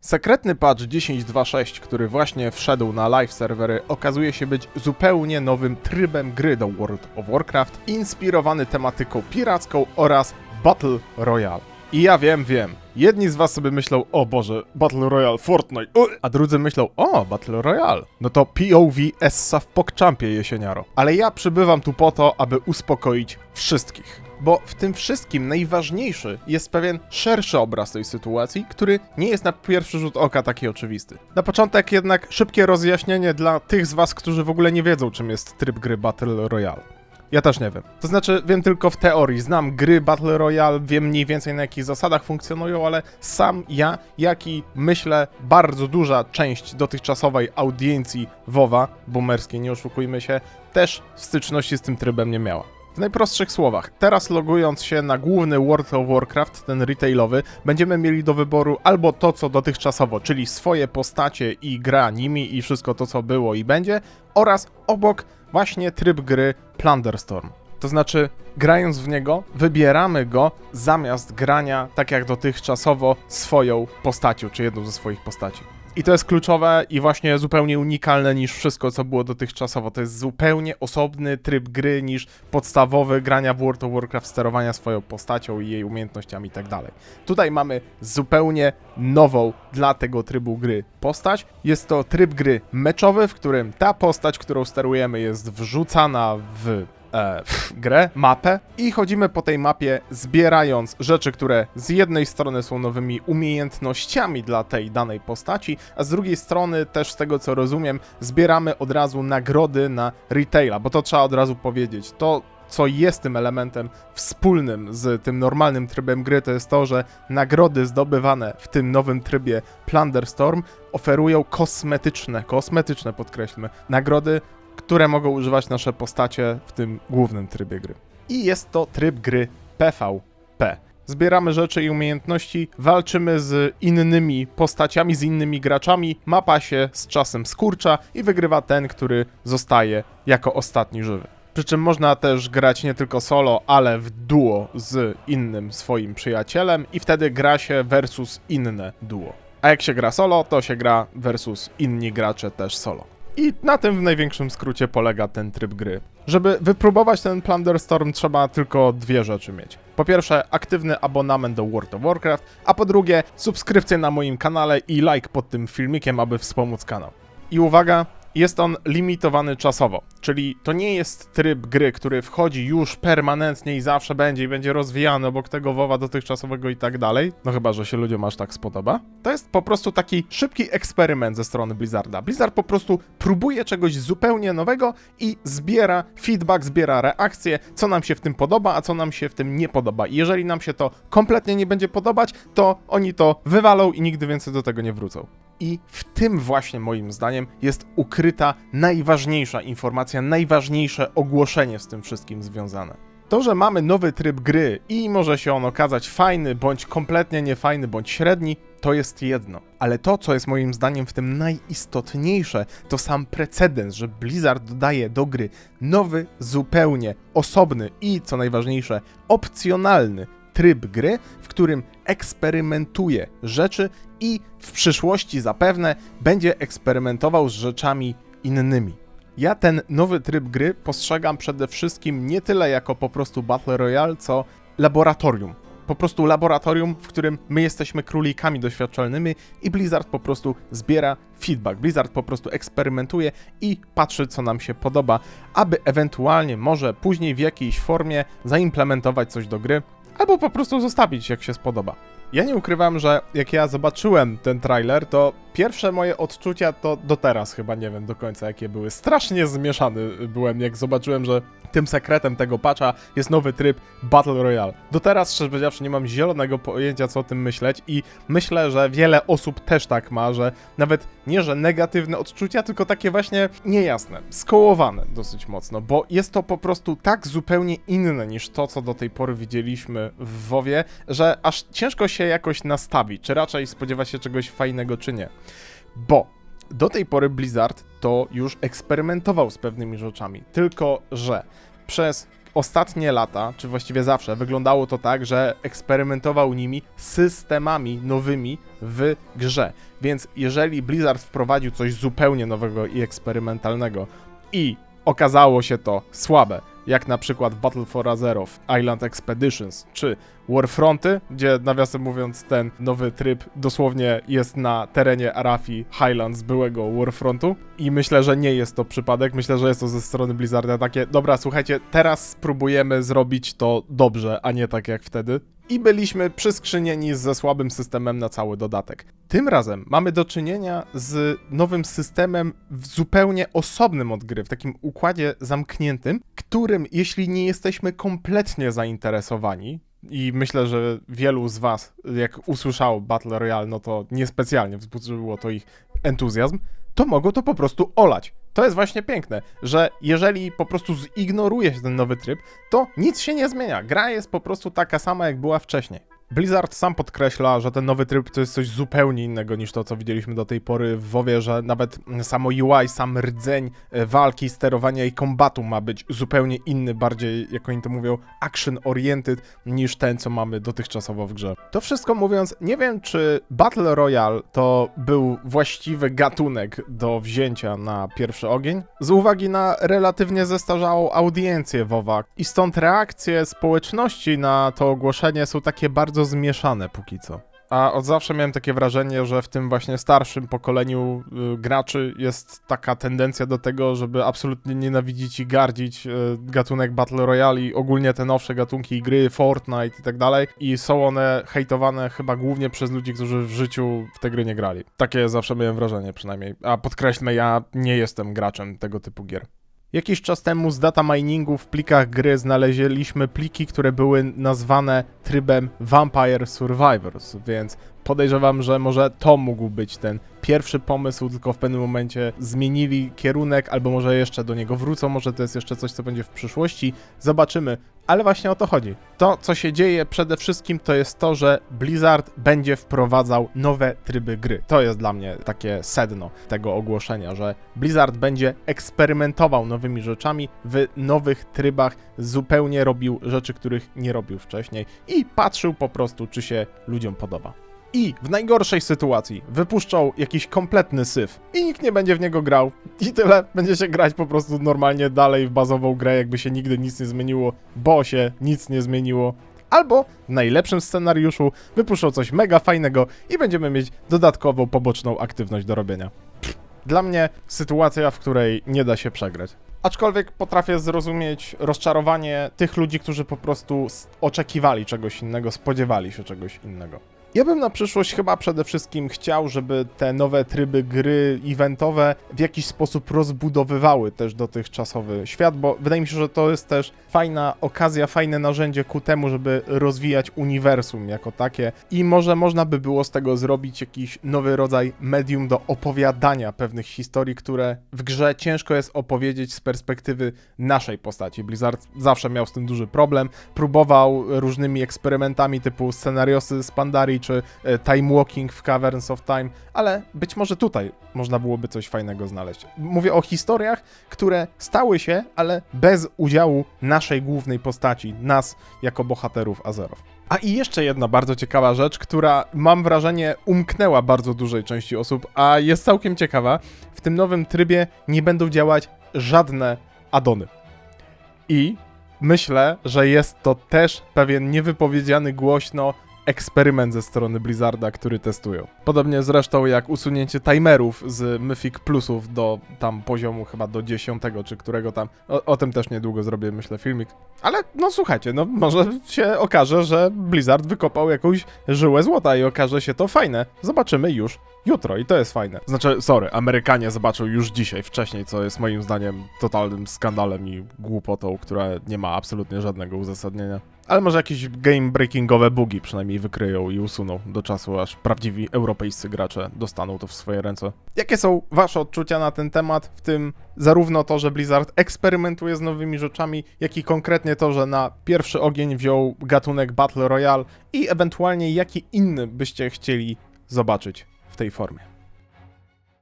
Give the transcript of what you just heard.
Sekretny patch 10.2.6, który właśnie wszedł na live serwery, okazuje się być zupełnie nowym trybem gry do World of Warcraft, inspirowany tematyką piracką oraz Battle Royale. I ja wiem, wiem. Jedni z was sobie myślą, o Boże, Battle Royale, Fortnite, u! a drudzy myślą, o, Battle Royale. No to POV Essa w PogChampie jesieniaro. Ale ja przybywam tu po to, aby uspokoić wszystkich. Bo w tym wszystkim najważniejszy jest pewien szerszy obraz tej sytuacji, który nie jest na pierwszy rzut oka taki oczywisty. Na początek jednak szybkie rozjaśnienie dla tych z was, którzy w ogóle nie wiedzą, czym jest tryb gry Battle Royale. Ja też nie wiem. To znaczy, wiem tylko w teorii. Znam gry Battle Royale, wiem mniej więcej na jakich zasadach funkcjonują, ale sam ja, jak i myślę bardzo duża część dotychczasowej audiencji WoWa, boomerskiej, nie oszukujmy się, też styczności z tym trybem nie miała. Najprostszych słowach, teraz logując się na główny World of Warcraft, ten retailowy, będziemy mieli do wyboru albo to, co dotychczasowo, czyli swoje postacie i gra nimi i wszystko to, co było i będzie, oraz obok właśnie tryb gry Plunderstorm. To znaczy, grając w niego, wybieramy go zamiast grania tak jak dotychczasowo swoją postacią, czy jedną ze swoich postaci. I to jest kluczowe i właśnie zupełnie unikalne niż wszystko, co było dotychczasowo. To jest zupełnie osobny tryb gry niż podstawowy grania w World of Warcraft, sterowania swoją postacią i jej umiejętnościami i tak. Tutaj mamy zupełnie nową dla tego trybu gry postać. Jest to tryb gry meczowy, w którym ta postać, którą sterujemy, jest wrzucana w e, grę, mapę i chodzimy po tej mapie zbierając rzeczy, które z jednej strony są nowymi umiejętnościami dla tej danej postaci, a z drugiej strony też z tego co rozumiem zbieramy od razu nagrody na retaila, bo to trzeba od razu powiedzieć. To co jest tym elementem wspólnym z tym normalnym trybem gry, to jest to, że nagrody zdobywane w tym nowym trybie Plunderstorm oferują kosmetyczne, kosmetyczne podkreślmy, nagrody które mogą używać nasze postacie w tym głównym trybie gry. I jest to tryb gry PvP. Zbieramy rzeczy i umiejętności, walczymy z innymi postaciami, z innymi graczami, mapa się z czasem skurcza i wygrywa ten, który zostaje jako ostatni żywy. Przy czym można też grać nie tylko solo, ale w duo z innym swoim przyjacielem i wtedy gra się versus inne duo. A jak się gra solo, to się gra versus inni gracze też solo. I na tym w największym skrócie polega ten tryb gry. Żeby wypróbować ten Plunderstorm trzeba tylko dwie rzeczy mieć. Po pierwsze aktywny abonament do World of Warcraft, a po drugie subskrypcję na moim kanale i like pod tym filmikiem, aby wspomóc kanał. I uwaga, jest on limitowany czasowo, czyli to nie jest tryb gry, który wchodzi już permanentnie i zawsze będzie i będzie rozwijany obok tego WoWa dotychczasowego i tak dalej, no chyba, że się ludziom aż tak spodoba. To jest po prostu taki szybki eksperyment ze strony Blizzarda. Blizzard po prostu próbuje czegoś zupełnie nowego i zbiera feedback, zbiera reakcje, co nam się w tym podoba, a co nam się w tym nie podoba. I jeżeli nam się to kompletnie nie będzie podobać, to oni to wywalą i nigdy więcej do tego nie wrócą. I w tym właśnie moim zdaniem jest ukryta najważniejsza informacja, najważniejsze ogłoszenie z tym wszystkim związane. To, że mamy nowy tryb gry i może się on okazać fajny, bądź kompletnie niefajny, bądź średni, to jest jedno. Ale to, co jest moim zdaniem w tym najistotniejsze, to sam precedens, że Blizzard dodaje do gry nowy, zupełnie osobny i, co najważniejsze, opcjonalny tryb gry, w którym eksperymentuje rzeczy i w przyszłości zapewne będzie eksperymentował z rzeczami innymi. Ja ten nowy tryb gry postrzegam przede wszystkim nie tyle jako po prostu Battle Royale, co laboratorium. Po prostu laboratorium, w którym my jesteśmy królikami doświadczalnymi i Blizzard po prostu zbiera feedback. Blizzard po prostu eksperymentuje i patrzy, co nam się podoba, aby ewentualnie może później w jakiejś formie zaimplementować coś do gry, albo po prostu zostawić, jak się spodoba. Ja nie ukrywam, że jak ja zobaczyłem ten trailer, to pierwsze moje odczucia to do teraz chyba nie wiem do końca jakie były. Strasznie zmieszany byłem, jak zobaczyłem, że tym sekretem tego patcha jest nowy tryb Battle Royale. Do teraz, szczerze powiedziawszy, nie mam zielonego pojęcia, co o tym myśleć i myślę, że wiele osób też tak ma, że nawet nie, że negatywne odczucia, tylko takie właśnie niejasne, skołowane dosyć mocno, bo jest to po prostu tak zupełnie inne niż to, co do tej pory widzieliśmy w WoWie, że aż ciężko się jakoś nastawić, czy raczej spodziewać się czegoś fajnego, czy nie. Bo do tej pory Blizzard to już eksperymentował z pewnymi rzeczami, tylko że przez ostatnie lata, czy właściwie zawsze, wyglądało to tak, że eksperymentował nimi systemami nowymi w grze. Więc jeżeli Blizzard wprowadził coś zupełnie nowego i eksperymentalnego i okazało się to słabe, jak na przykład Battle for Azeroth, Island Expeditions czy Warfronty, gdzie nawiasem mówiąc ten nowy tryb dosłownie jest na terenie Arafi Highlands byłego Warfrontu i myślę, że nie jest to przypadek, myślę, że jest to ze strony Blizzarda takie, dobra, słuchajcie, teraz spróbujemy zrobić to dobrze, a nie tak jak wtedy. I byliśmy przyskrzynieni ze słabym systemem na cały dodatek. Tym razem mamy do czynienia z nowym systemem w zupełnie osobnym od gry, w takim układzie zamkniętym, którym jeśli nie jesteśmy kompletnie zainteresowani, i myślę, że wielu z Was, jak usłyszało Battle Royale, no to niespecjalnie wzbudziło to ich entuzjazm, to mogą to po prostu olać. To jest właśnie piękne, że jeżeli po prostu zignoruje się ten nowy tryb, to nic się nie zmienia. Gra jest po prostu taka sama, jak była wcześniej. Blizzard sam podkreśla, że ten nowy tryb to jest coś zupełnie innego niż to, co widzieliśmy do tej pory w WoWie, że nawet samo UI, sam rdzeń e, walki, sterowania i kombatu ma być zupełnie inny, bardziej, jak oni to mówią, action-oriented niż ten, co mamy dotychczasowo w grze. To wszystko mówiąc, nie wiem, czy Battle Royale to był właściwy gatunek do wzięcia na pierwszy ogień, z uwagi na relatywnie zestarzałą audiencję WoWa i stąd reakcje społeczności na to ogłoszenie są takie bardzo zmieszane póki co. A od zawsze miałem takie wrażenie, że w tym właśnie starszym pokoleniu y, graczy jest taka tendencja do tego, żeby absolutnie nienawidzić i gardzić y, gatunek Battle Royale i ogólnie te nowsze gatunki gry, Fortnite i tak dalej. I są one hejtowane chyba głównie przez ludzi, którzy w życiu w te gry nie grali. Takie zawsze miałem wrażenie przynajmniej. A podkreślmy, ja nie jestem graczem tego typu gier. Jakiś czas temu z data miningu w plikach gry znaleźliśmy pliki, które były nazwane trybem Vampire Survivors, więc podejrzewam, że może to mógł być ten pierwszy pomysł, tylko w pewnym momencie zmienili kierunek, albo może jeszcze do niego wrócą, może to jest jeszcze coś, co będzie w przyszłości. Zobaczymy, ale właśnie o to chodzi. To, co się dzieje przede wszystkim, to jest to, że Blizzard będzie wprowadzał nowe tryby gry. To jest dla mnie takie sedno tego ogłoszenia, że Blizzard będzie eksperymentował nowymi rzeczami w nowych trybach, zupełnie robił rzeczy, których nie robił wcześniej i patrzył po prostu, czy się ludziom podoba. I w najgorszej sytuacji wypuszczą jakiś kompletny syf i nikt nie będzie w niego grał. I tyle. Będzie się grać po prostu normalnie dalej w bazową grę, jakby się nigdy nic nie zmieniło, bo się nic nie zmieniło. Albo w najlepszym scenariuszu wypuszczą coś mega fajnego i będziemy mieć dodatkową poboczną aktywność do robienia. Dla mnie sytuacja, w której nie da się przegrać. Aczkolwiek potrafię zrozumieć rozczarowanie tych ludzi, którzy po prostu oczekiwali czegoś innego, spodziewali się czegoś innego. Ja bym na przyszłość chyba przede wszystkim chciał, żeby te nowe tryby gry eventowe w jakiś sposób rozbudowywały też dotychczasowy świat, bo wydaje mi się, że to jest też fajna okazja, fajne narzędzie ku temu, żeby rozwijać uniwersum jako takie i może można by było z tego zrobić jakiś nowy rodzaj medium do opowiadania pewnych historii, które w grze ciężko jest opowiedzieć z perspektywy naszej postaci. Blizzard zawsze miał z tym duży problem, próbował różnymi eksperymentami typu scenariosy z Pandarii czy e, Time Walking w Caverns of Time, ale być może tutaj można byłoby coś fajnego znaleźć. Mówię o historiach, które stały się, ale bez udziału naszej głównej postaci, nas jako bohaterów Azeroth. A i jeszcze jedna bardzo ciekawa rzecz, która mam wrażenie umknęła bardzo dużej części osób, a jest całkiem ciekawa. W tym nowym trybie nie będą działać żadne addony. I myślę, że jest to też pewien niewypowiedziany głośno eksperyment ze strony Blizzarda, który testują. Podobnie zresztą jak usunięcie timerów z Mythic Plusów do tam poziomu chyba do 10 czy którego tam. O, o tym też niedługo zrobię, myślę, filmik. Ale no słuchajcie, no może się okaże, że Blizzard wykopał jakąś żyłę złota i okaże się to fajne. Zobaczymy już jutro i to jest fajne. Znaczy, sorry, Amerykanie zobaczą już dzisiaj, wcześniej, co jest moim zdaniem totalnym skandalem i głupotą, która nie ma absolutnie żadnego uzasadnienia. Ale może jakieś game-breakingowe bugi przynajmniej wykryją i usuną do czasu, aż prawdziwi europejscy gracze dostaną to w swoje ręce. Jakie są wasze odczucia na ten temat, w tym zarówno to, że Blizzard eksperymentuje z nowymi rzeczami, jak i konkretnie to, że na pierwszy ogień wziął gatunek Battle Royale i ewentualnie jaki inny byście chcieli zobaczyć w tej formie.